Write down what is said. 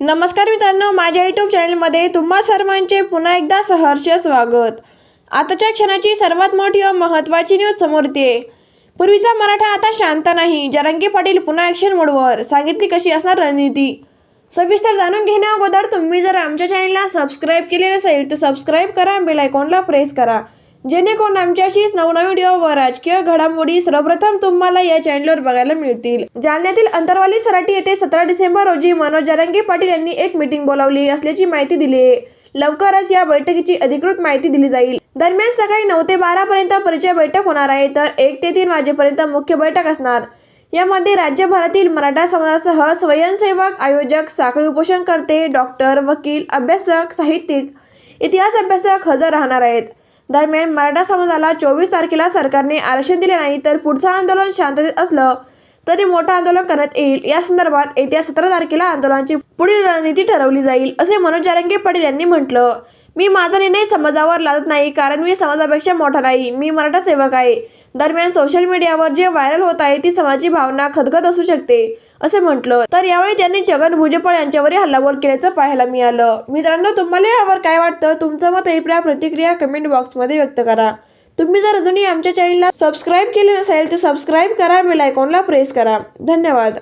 नमस्कार मित्रांनो माझ्या यूट्यूब चॅनलमध्ये तुम्हा सर्वांचे पुन्हा एकदा सहर्ष स्वागत. आताच्या क्षणाची सर्वात मोठी व महत्त्वाची न्यूज समोर येते. पूर्वीचा मराठा आता शांत नाही जरांगी पाटील पुन्हा ॲक्शन मोडवर सांगितली कशी असणार रणनीती? सविस्तर जाणून घेण्या अगोदर तुम्ही जर आमच्या चॅनलला सबस्क्राईब केले नसेल तर सबस्क्राईब करा बेल आयकॉनला प्रेस करा. जेणेकरून आमच्याशीच नवनवीन व्हिडिओ व राजकीय घडामोडी सर्वप्रथम तुम्हाला या चॅनलवर बघायला मिळतील. जालन्यातील अंतरवाली सराटी येथे सतरा डिसेंबर रोजी मनोज जारंगी पाटील यांनी एक मीटिंग बोलावली असल्याची माहिती दिली. लवकरच या बैठकीची अधिकृत माहिती दिली जाईल. दरम्यान सकाळी नऊ ते बारा पर्यंत परिचय बैठक होणार आहे तर एक ते तीन वाजेपर्यंत मुख्य बैठक असणार. यामध्ये राज्यभरातील मराठा समाजासह स्वयंसेवक आयोजक साखळी उपोषणकर्ते डॉक्टर वकील अभ्यासक साहित्यिक इतिहास अभ्यासक हजर राहणार आहेत. दरम्यान मराठा समाजाला चोवीस तारखेला सरकारने आरक्षण दिले नाही तर पुढचं आंदोलन शांततेत असलं तरी मोठं आंदोलन करण्यात येईल. या संदर्भात येत्या सतरा तारखेला आंदोलनाची पुढील रणनीती ठरवली जाईल असे मनोज जारंगे पाटील यांनी म्हटलं. मी माझा निर्णय समाजावर लादत नाही कारण मी समाजापेक्षा मोठा नाही. मी मराठा सेवक आहे. दरम्यान सोशल मीडियावर जे व्हायरल होत आहे ती समाजाची भावना खदखद असू शकते असे म्हटलं. तर यावेळी त्यांनी जगन भुजबळ यांच्यावरही हल्लाबोल केल्याचं पाहायला मिळालं. मित्रांनो तुम्हाला यावर काय वाटतं? तुमचं मत अभिप्राय प्रतिक्रिया कमेंट बॉक्समध्ये व्यक्त करा. तुम्ही जर अजूनही आमच्या चॅनलला सबस्क्राईब केले नसेल तर सबस्क्राईब करा. बेल आयकॉनला प्रेस करा. धन्यवाद.